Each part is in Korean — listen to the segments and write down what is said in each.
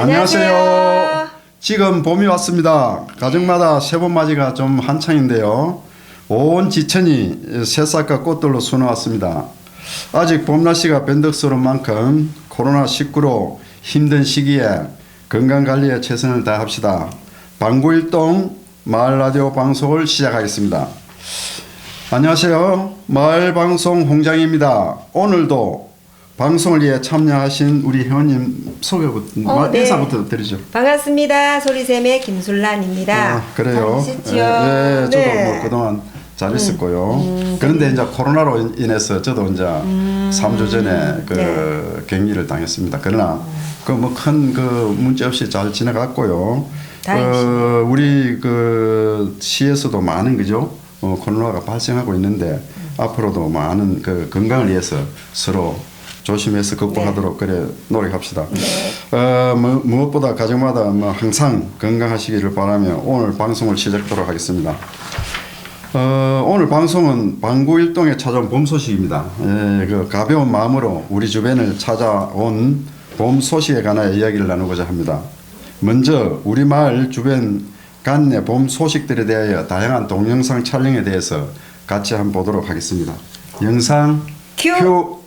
안녕하세요. 지금 봄이 왔습니다. 가정마다 새봄맞이가 좀 한창인데요. 온 지천이 새싹과 꽃들로 수놓았습니다. 아직 봄 날씨가 변덕스러운 만큼 코로나19로 힘든 시기에 건강관리에 최선을 다합시다. 방구일동 마을라디오 방송을 시작하겠습니다. 안녕하세요. 마을방송 홍장입니다. 오늘도 방송을 위해 참여하신 우리 회원님 소개부터 어, 네. 인사부터 드리죠. 반갑습니다. 소리샘의 김술란입니다. 아, 그래요. 잘하셨죠? 예, 예, 저도 네. 뭐 그동안 잘 있었고요. 그런데 이제 코로나로 인- 인해서 저도 이제 삼 3주 전에 그 네. 격리를 당했습니다. 그러나 그 뭐큰그 문제 없이 잘 지나갔고요. 그 우리 그 시에서도 많은 그죠? 어, 코로나가 발생하고 있는데 앞으로도 많은 그 건강을 위해서 서로 조심해서 극복하도록 그래 노력합시다. 어, 뭐, 무엇보다 가정마다 뭐 항상 건강하시기를 바라며 오늘 방송을 시작하도록 하겠습니다. 어, 오늘 방송은 방구 일동에 찾아온 봄 소식입니다. 예, 그 가벼운 마음으로 우리 주변을 찾아온 봄 소식에 관하여 이야기를 나누고자 합니다. 먼저 우리 마을 주변 간내 봄 소식들에 대하여 다양한 동영상 촬영에 대해서 같이 한번 보도록 하겠습니다. 영상 큐. 큐.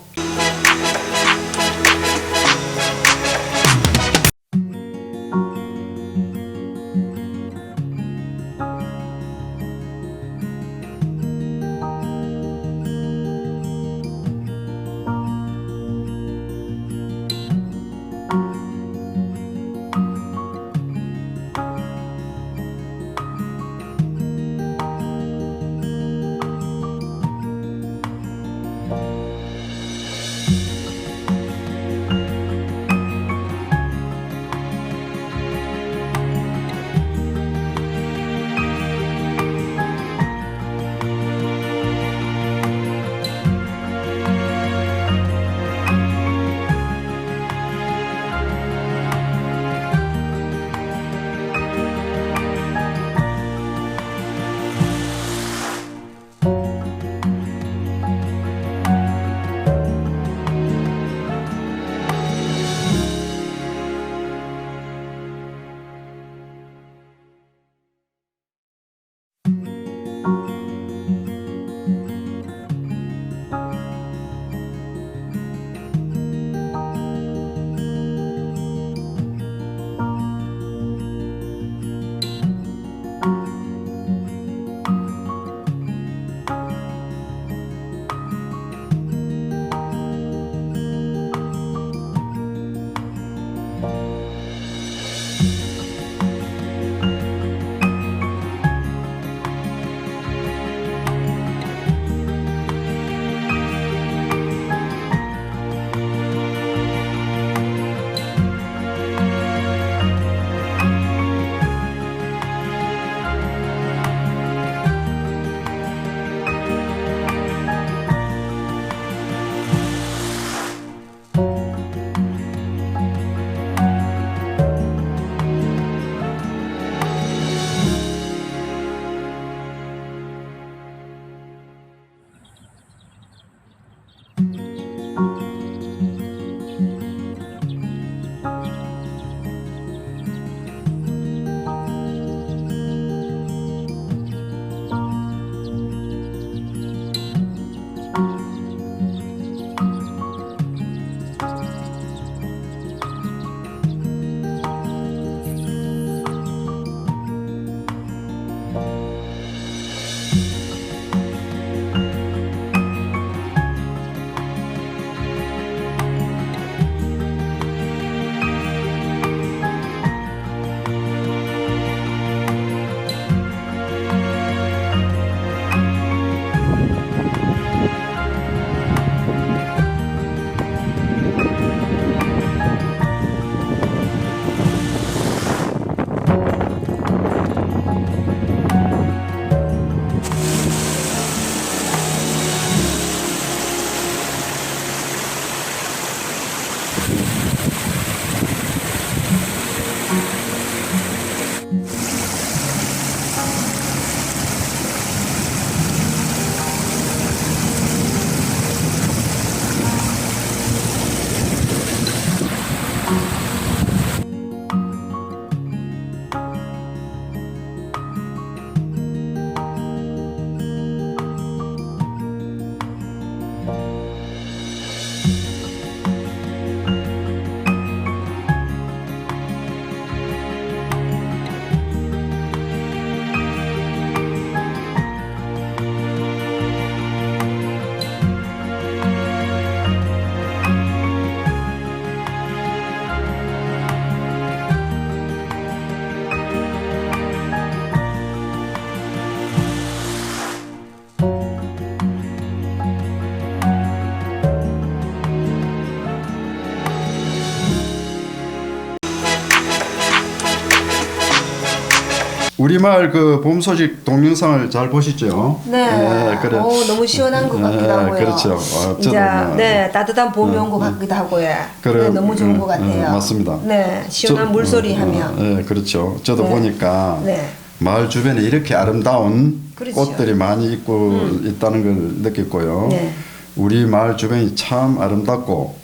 우리마을 그봄 소식 동영상을 잘 보시죠? 네. 그래. 오, 너무 시원한 것 같기도 네, 하고요. 그렇죠. 아, 이제 저도 뭐, 네 따뜻한 봄이 온 것 같기도 하고요. 그래, 네, 너무 좋은 음, 것 같아요. 음, 맞습니다. 네, 시원한 저- 물소리 어, 하면. 어, 네, 그렇죠. 저도 네. 보니까 네. 마을 주변에 이렇게 아름다운 그렇죠. 꽃들이 많이 있고 있다는 걸 느꼈고요. 네. 우리 마을 주변이 참 아름답고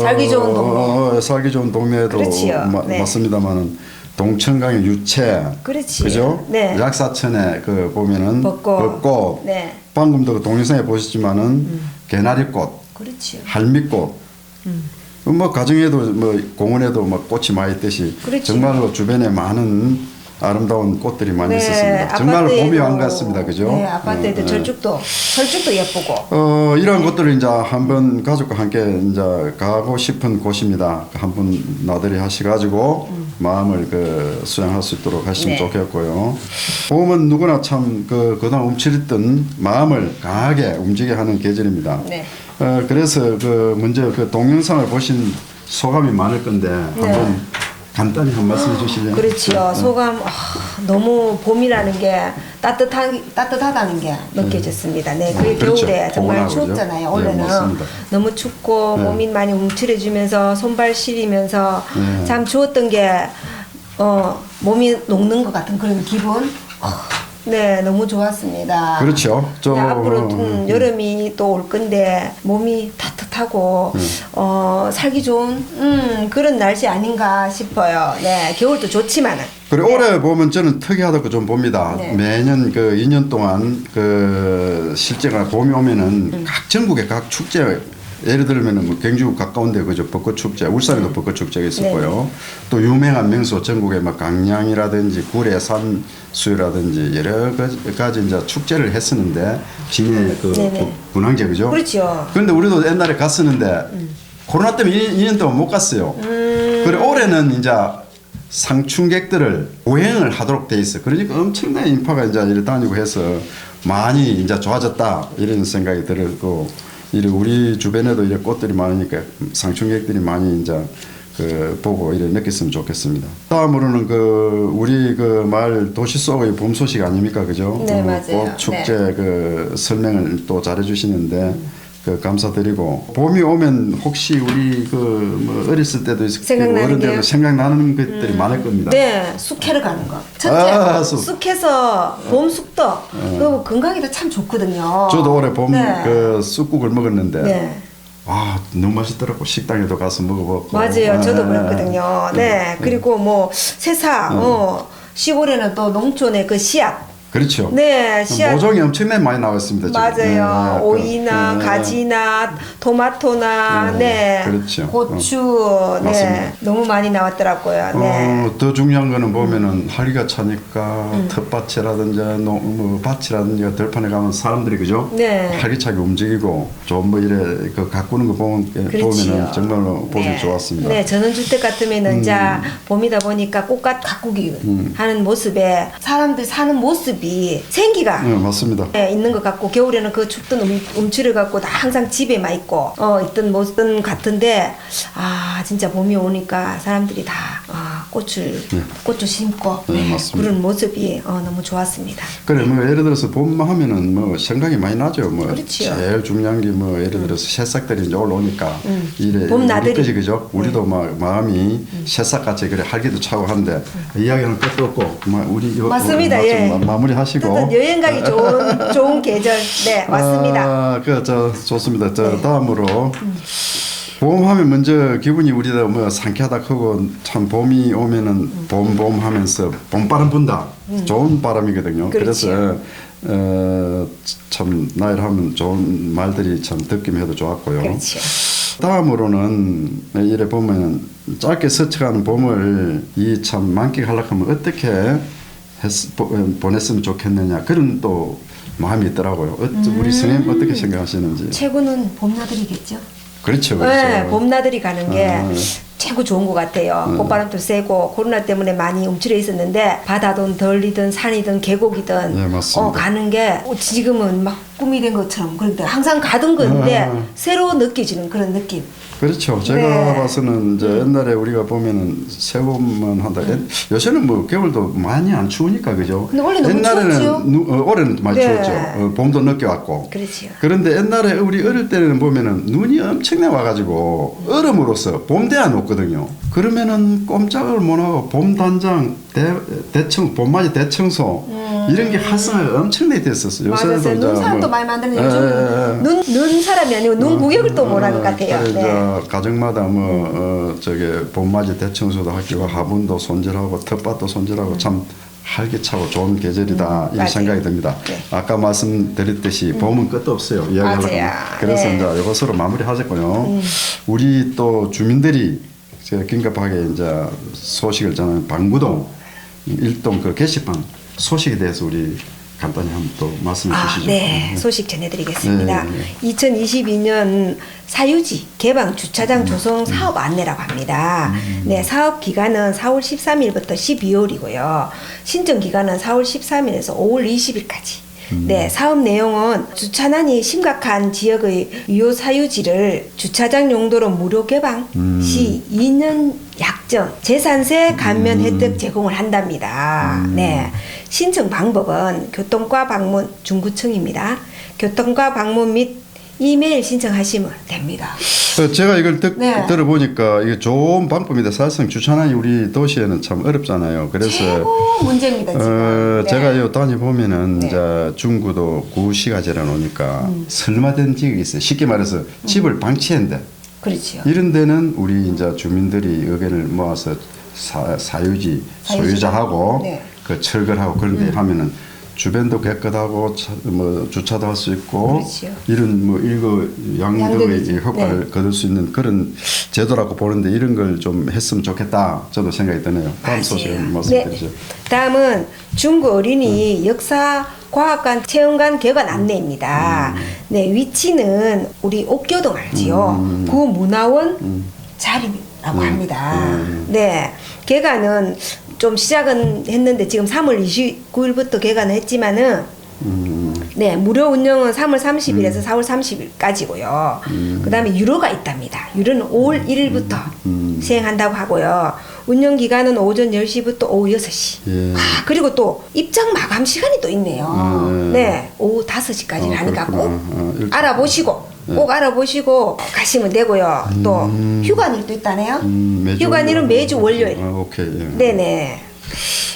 살기 좋은 동네. 어, 살기 좋은 동네도. 마- 네. 맞습니다만은 동천강의 유채, 그렇지. 그죠? 네. 약사천에 그 보면은 벚꽃. 벚꽃. 네. 방금도 그 동영상에 보셨지만은 개나리꽃, 그렇지요. 할미꽃. 뭐 가정에도 뭐 공원에도 뭐 꽃이 많이 있듯이 그렇죠. 정말로 주변에 많은 아름다운 꽃들이 많이 네, 있었습니다. 정말 아파트에도- 봄이 왕 같습니다. 그죠? 네, 아파트에도 어, 어. 철쭉도 철쭉도 예쁘고. 어, 이런 것들을 이제 한번 가족과 함께 이제 가고 싶은 곳입니다. 한번 나들이 하셔가지고 마음을 그 수양할 수 있도록 하시면 네. 좋겠고요. 봄은 누구나 참 그 그동안 움츠렸던 마음을 강하게 움직여 하는 계절입니다. 네. 어, 그래서 그 먼저 그 동영상을 보신 소감이 많을 건데 한번 간단히 한 말씀 해 주실래요? 네. 그렇지요. 소감 아, 너무 봄이라는 게 따뜻한 따뜻하다는 게 느껴졌습니다. 네, 그게 그렇죠. 겨울에 정말 포근하고, 그죠? 추웠잖아요. 네, 원래는 맞습니다. 너무 춥고 네. 몸이 많이 움츠려지면서 손발 시리면서 네. 참 추웠던 게 어, 몸이 녹는 것 같은 그런 기분. 아, 네, 너무 좋았습니다. 그렇죠. 저- 네, 앞으로 좀 음. 여름이 또 올 건데 몸이 따뜻하고 네. 어, 살기 좋은 음, 그런 날씨 아닌가 싶어요. 네, 겨울도 좋지만은. 그리고 네. 올해 보면 저는 특이하다고 좀 봅니다. 네. 매년 그 2년 동안 그 실제가 봄이 오면은 음. 각 전국의 각 축제 예를 들면은 뭐 경주 가까운데 그죠 벚꽃 축제, 울산에도 네. 벚꽃 축제가 있었고요. 또 유명한 명소 전국에 막 강량이라든지 구례 산 수유라든지 여러 가지 이제 축제를 했었는데 진해 그 네네. 분황제 그죠? 그렇죠. 그런데 우리도 옛날에 갔었는데 코로나 때문에 2년 동안 못 갔어요. 음. 그래 올해는 이제 상충객들을 보행을 하도록 돼 있어. 그러니까 엄청난 인파가 이제 다니고 해서 많이 이제 좋아졌다 이런 생각이 들고 이래 우리 주변에도 이래 꽃들이 많으니까 상충객들이 많이 이제 그 보고 이래 느꼈으면 좋겠습니다. 다음으로는 그 우리 그 마을 도시 속의 봄 소식 아닙니까, 그죠? 네, 어, 맞아요. 꽃 축제 그 설명을 또 잘해주시는데 그 감사드리고 봄이 오면 혹시 우리 그 뭐 어렸을 때도 있었고 생각나는 어른들도 게요? 음. 생각나는 것들이 많을 겁니다. 네, 숙회를 가는 거. 첫째, 아, 쑥. 쑥해서 봄 쑥떡. 그리고 건강에도 참 좋거든요. 저도 올해 봄 네. 그 쑥국을 먹었는데 네. 아 너무 맛있더라고 식당에도 가서 먹어봤고 맞아요. 저도 아, 그랬거든요. 네. 그리고 뭐 새사, 어, 시골에는 또 농촌의 그 씨앗. 그렇죠. 네, 씨앗. 모종이 엄청나게 많이. 지금. 맞아요. 네, 그, 오이나 네. 가지나 토마토나 네, 네, 그렇죠. 고추 네 맞습니다. 너무 많이 나왔더라고요. 네. 어, 더 중요한 거는 보면은 활기가 차니까 음. 텃밭이라든지 노, 뭐 밭이라든지 들판에 가면 사람들이 그죠? 네. 활기차게 움직이고 좀 뭐 이래 그 가꾸는 거 보면. 보면은 정말로 보기 네. 좋았습니다. 음. 네, 저는 주택 같으면은 이제 봄이다 보니까 꽃밭 가꾸기 하는 모습에 사람들 사는 모습 이 생기가 네, 맞습니다. 네, 있는 것 같고 겨울에는 그 춥던 음, 음치를 갖고 나 항상 집에만 있고 어 있던 모습 같은데 아 진짜 봄이 오니까 사람들이 다 아, 꽃을 꽃을 심고 네, 맞습니다. 그런 모습이 어, 너무 좋았습니다. 그래 뭐 예를 들어서 봄 하면은 뭐 생각이 많이 나죠. 뭐 그렇지요. 제일 중요한 게 뭐 예를 들어서 새싹들이 이제 올라오니까 이래 봄 나들이. 그죠? 우리도 막 마음이 새싹같이 그래 활기도 차고 하는데 이야기는 끝도 없고 막 우리 이거 맞습니다. 어, 예. 마- 마무리 하시고 어쨌든 여행 가기 좋은 좋은 계절 네 맞습니다. 아, 그저 좋습니다. 저 네. 다음으로 봄하면 먼저 기분이 우리도 뭐 상쾌하다 하고 참 봄이 오면은 봄봄 하면서 봄바람 분다 좋은 바람이거든요. 그래서 그렇지요. 어, 참 나이를 하면 좋은 말들이 참 듣기만 해도 좋았고요. 그렇죠. 다음으로는 이래 보면 짧게 스쳐가는 봄을 이 참 만끽하려고 하면 어떻게 했, 보, 보냈으면 좋겠느냐 그런 또 마음이 있더라고요. 어, 우리 선생님 어떻게 생각하시는지. 최고는 봄나들이겠죠. 그렇죠, 그렇죠. 네, 봄나들이 가는 게 아. 최고 좋은 것 같아요. 꽃바람도 세고 코로나 때문에 많이 움츠려 있었는데 바다든 덜리든 산이든 계곡이든 네. 어, 가는 게 어, 지금은 막 꿈이 된 것처럼 그런데 항상 가던 건데 아. 새로 느껴지는 그런 느낌. 그렇죠. 제가 네. 봐서는 이제 옛날에 우리가 보면은 세봄만 한다. 옛- 요새는 뭐 겨울도 많이 안 추우니까 그죠? 근데 원래 너무 추웠지요? 누, 어, 올해는 많이 네. 추웠죠. 어, 봄도 늦게 왔고. 그렇지요. 그런데 옛날에 우리 어릴 때는 보면은 눈이 엄청나 와가지고 얼음으로써 봄대안 없거든요. 그러면은 꼼짝을 못 하고 봄 단장, 대, 대청, 봄맞이 대청소 이런 게 활성화가 엄청나게 됐었어요. 음. 맞았어요. 이제 눈사람도 뭐- 많이 만드는 예, 요즘 예, 예. 눈, 눈 사람이 아니고 눈 구역을 또 못하는 것 같아요. 그래, 네. 이제 가정마다 뭐 어, 저게 봄맞이 대청소도 하기고 화분도 손질하고 텃밭도 손질하고 참 활기차고 좋은 계절이다 이 맞아요. 생각이 듭니다. 네. 아까 말씀드렸듯이 봄은 끝도 없어요. 이야기하려고 맞아요. 하면. 그래서 네. 이제 이것으로 마무리하셨고요. 우리 또 주민들이 제가 긴급하게 이제 소식을 전하는 방구동 일동 그 게시판 소식에 대해서 우리 간단히 한번 또 말씀해 아, 주시죠. 네. 소식 전해드리겠습니다. 네, 네. 2022년 사유지 개방 주차장 음. 조성 사업 안내라고 합니다. 네, 사업 기간은 4월 13일부터 12월이고요. 신청 기간은 4월 13일에서 5월 20일까지. 음. 네, 사업 내용은 주차난이 심각한 지역의 유효 사유지를 주차장 용도로 무료 개방 음. 시 2년 약정 재산세 감면 음. 혜택 제공을 한답니다. 네. 신청 방법은 교통과 방문 중구청입니다. 교통과 방문 및 이메일 신청하시면 됩니다. 어, 제가 이걸 듣, 네. 들어보니까 이게 좋은 방법입니다. 사실상 주차난이 우리 도시에는 참 어렵잖아요. 그래서 최고 문제입니다 지금. 어, 네. 제가 요 다녀보면은 네. 음. 이제 중구도 구시가지라 놓으니까 설마된 지역이 있어요. 쉽게 말해서 집을 방치한데 그렇지요. 이런 데는 우리 이제 주민들이 의견을 모아서 사, 사유지 사유지. 소유자하고 네. 그 철거하고 그런 데 하면은 주변도 깨끗하고 차- 뭐 주차도 할 수 있고 그렇지요. 이런 뭐 일거 양득의 양득이죠. 효과를 네. 거둘 수 있는 그런 제도라고 보는데 이런 걸 좀 했으면 좋겠다 저도 생각이 드네요. 다음 맞아요. 소식을 말씀드리죠. 네. 다음은 중구 어린이 역사 과학관 체험관 개관 안내입니다. 네, 위치는 우리 옥교동 알지요? 구 문화원 자리라고 합니다. 네, 개관은 좀 시작은 했는데 지금 3월 29일부터 개관을 했지만은 음, 네, 무료 운영은 3월 30일에서 4월 30일까지고요. 그다음에 유료가 있답니다. 유료는 5월 1일부터 시행한다고 하고요. 운영 기간은 오전 10시부터 오후 6시. 예. 아, 그리고 또 입장 마감 시간이 또 있네요. 아, 네. 네, 오후 5시까지 어, 하니까 꼭 그렇구나. 어, 일단- 알아보시고 꼭 알아보시고 가시면 되고요. 또 휴관일도 있다네요. 음, 매주 휴관일은 매주 월요일. 아, 오케이. 예. 네네.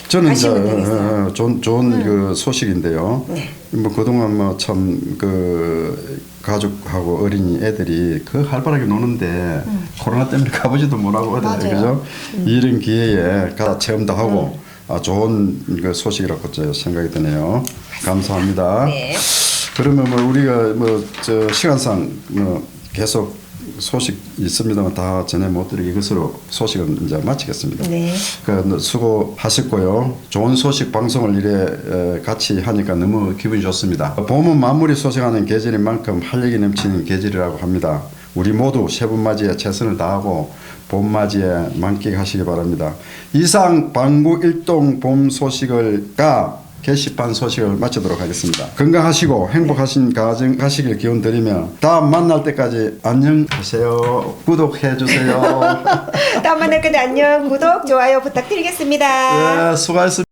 저는 이제. 음. 어, 어, 좋은 좋은 그 소식인데요. 네. 뭐 그동안 뭐 참 그 가족하고 어린이 애들이 그 활발하게 노는데 코로나 때문에 가보지도 못하고 음. 맞아요. 음. 그죠? 이런 기회에 가 체험도 하고 아, 좋은 그 소식이라고 저 생각이 드네요. 감사합니다. 네. 그러면 뭐 우리가 뭐 저 시간상 뭐 계속 소식 있습니다만 다 전해 못 드리기 것으로 소식은 이제 마치겠습니다. 네. 그 수고하셨고요. 좋은 소식 방송을 이래 에, 같이 하니까 너무 기분이 좋습니다. 봄은 만물이 소생하는 계절인 만큼 활력이 넘치는 계절이라고 합니다. 우리 모두 새봄맞이에 최선을 다하고 봄 맞이에 만끽하시기 바랍니다. 이상 방구 일동 봄 소식을가 게시판 소식을 마치도록 하겠습니다. 건강하시고 행복하신 가정 가시길 기원 드리며 다음 만날 때까지 안녕하세요. 구독해 주세요. 다음 만날 때까지 안녕. 구독, 좋아요 부탁드리겠습니다. 네, 수고하셨습니다.